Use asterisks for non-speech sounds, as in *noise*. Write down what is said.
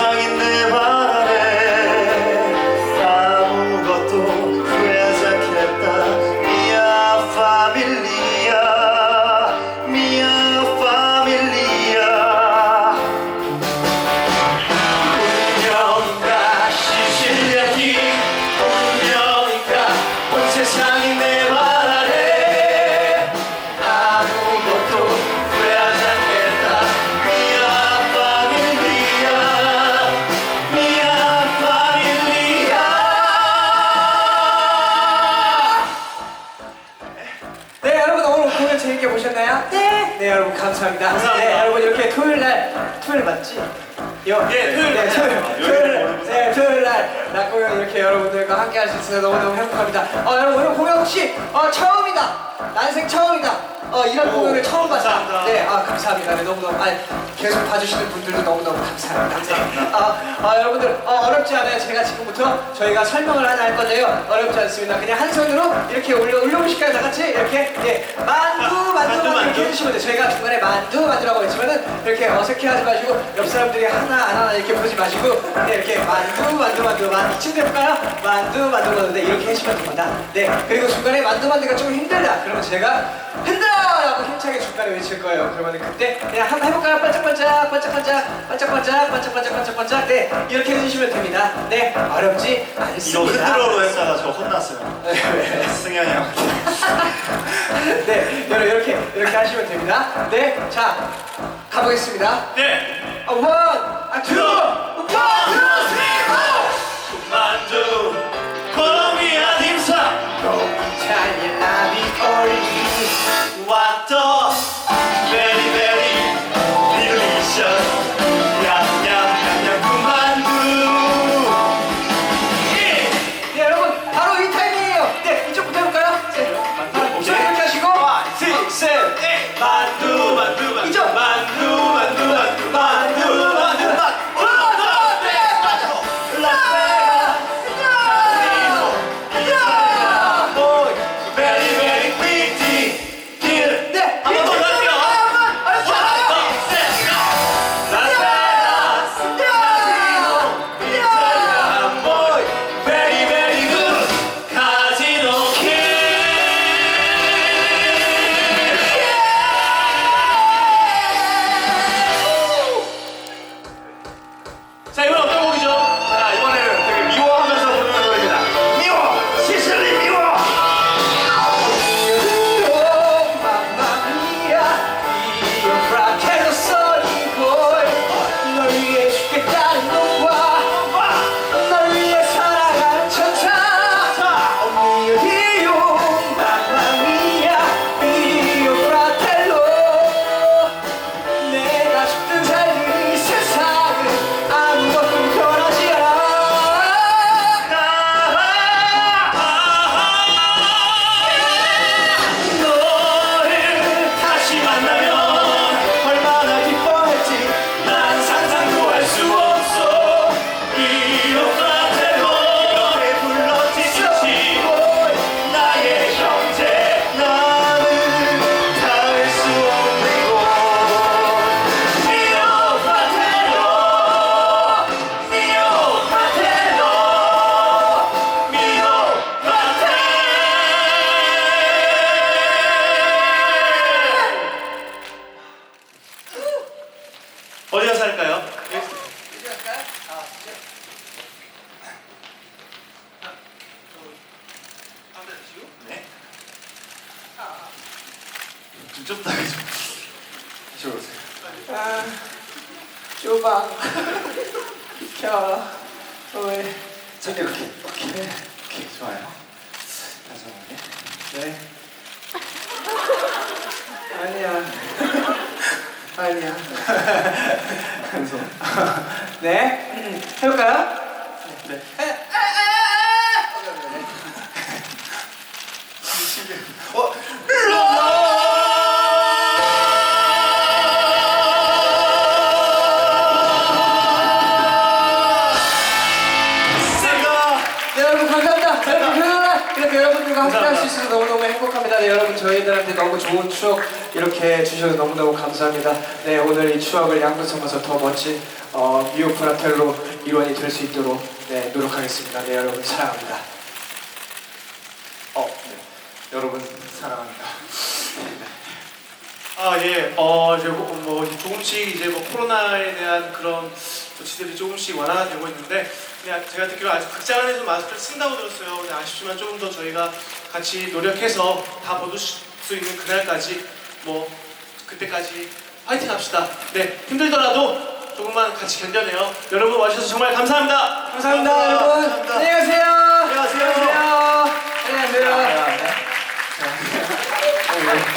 세상인데 네. 네 여러분 감사합니다. 감사합니다. 네 여러분 이렇게 토요일 날 토요일 맞지? 요, 예, 토요일 네, 날. 토요일, 아, 토요일, 요일을 네, 토요일 날 낙공연 이렇게 여러분들과 함께 할 수 있어서 너무너무 행복합니다. 어, 여러분 오늘 공연 혹시 어, 처음이다. 난생 처음이다. 어, 이런 오, 공연을 처음 봤다. 감사합니다. 네, 아 감사합니다. 네, 너무너무 아, 계속 봐주시는 분들도 너무너무 감사합니다. 감사합니다. 아, 아, 여러분들 어, 어렵지 않아요. 제가 지금부터 저희가 설명을 하나 할 건데요. 어렵지 않습니다. 그냥 한 손으로 이렇게 올려 올려보실까요? 다 같이 이렇게 예, 만두 만두 만두, 만두 이렇게. 해주시면 돼요. 저희가 중간에 만두 만두라고 했지만은 이렇게 어색해하지 마시고 옆 사람들이 하나 안 하나 이렇게 부르지 마시고 네, 이렇게 만두 만두 만두 만두 이쯤 해볼까요? 만두 만두 만두 네, 이렇게 해주시면 됩니다. 네 그리고 중간에 만두 만두가 좀 힘들다. 그러면 제가 힘들어 힘차게 중간에 외칠 거예요. 그러면 그때 그냥 한번 해볼까요? 반짝반짝 반짝반짝 반짝반짝 반짝반짝 반짝반짝 네 이렇게 해주시면 됩니다. 네 어렵지 이거 않습니다. 흔들어로 했다가 저 혼났어요. 네. 승현이 형. *laughs* 네, 여러분 이렇게 이렇게 하시면 됩니다. 네, 자 가보겠습니다. 네. 아, 원, 아, 투, 원, 좀. 이쪽으로 오세요. 아, 좁아. 비켜. 왜? 자, 이렇게. 오케이. 오케이, 좋아요. 잠시만요. 네. 아니야. 아니야. *laughs* 그래서. 네. 해볼까요? 네. 표현을 이렇게 여러분들과 함께 할 수 있어서 너무너무 행복합니다. 네, 여러분 저희들한테 너무 좋은 추억 이렇게 주셔서 너무너무 감사합니다. 네, 오늘 이 추억을 양분 삼아서 더 멋진 어, 미오 프라텔로 일원이 될 수 있도록 네, 노력하겠습니다. 네, 여러분 사랑합니다. 어, 네. 여러분 사랑합니다. 아 예, 어 이제 뭐, 뭐 조금씩 이제 뭐 코로나에 대한 그런 조치들이 조금씩 완화되고 있는데 그냥 제가 듣기로 아직 극장 안에서 마스크를 쓴다고 들었어요. 근데 아쉽지만 조금 더 저희가 같이 노력해서 다 벗을 수 있는 그날까지 뭐 그때까지 파이팅 합시다. 네, 힘들더라도 조금만 같이 견뎌내요. 여러분 와주셔서 정말 감사합니다. 감사합니다, 여러분. 감사합니다. 안녕히 가세요. 안녕하세요. 안녕히 가세요. 안녕히 가세요. 감사합니다.